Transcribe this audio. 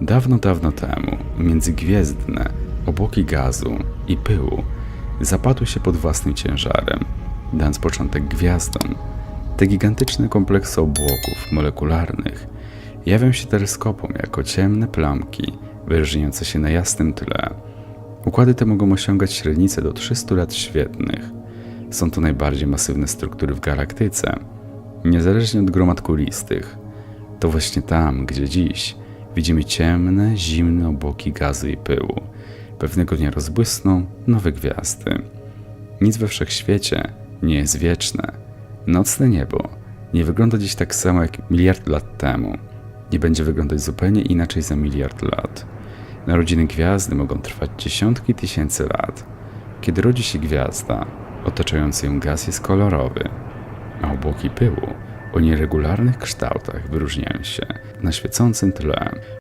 Dawno, dawno temu międzygwiezdne obłoki gazu i pyłu zapadły się pod własnym ciężarem, dając początek gwiazdom. Te gigantyczne kompleksy obłoków molekularnych jawią się teleskopom jako ciemne plamki wyróżniające się na jasnym tle. Układy te mogą osiągać średnicę do 300 lat świetnych. Są to najbardziej masywne struktury w galaktyce, niezależnie od gromad kulistych. To właśnie tam, gdzie dziś widzimy ciemne, zimne obłoki gazu i pyłu. Pewnego dnia rozbłysną nowe gwiazdy. Nic we wszechświecie nie jest wieczne. Nocne niebo nie wygląda dziś tak samo jak miliard lat temu. Nie będzie wyglądać zupełnie inaczej za miliard lat. Narodziny gwiazdy mogą trwać dziesiątki tysięcy lat. Kiedy rodzi się gwiazda, otaczający ją gaz jest kolorowy, a obłoki pyłu o nieregularnych kształtach wyróżniają się na świecącym tle.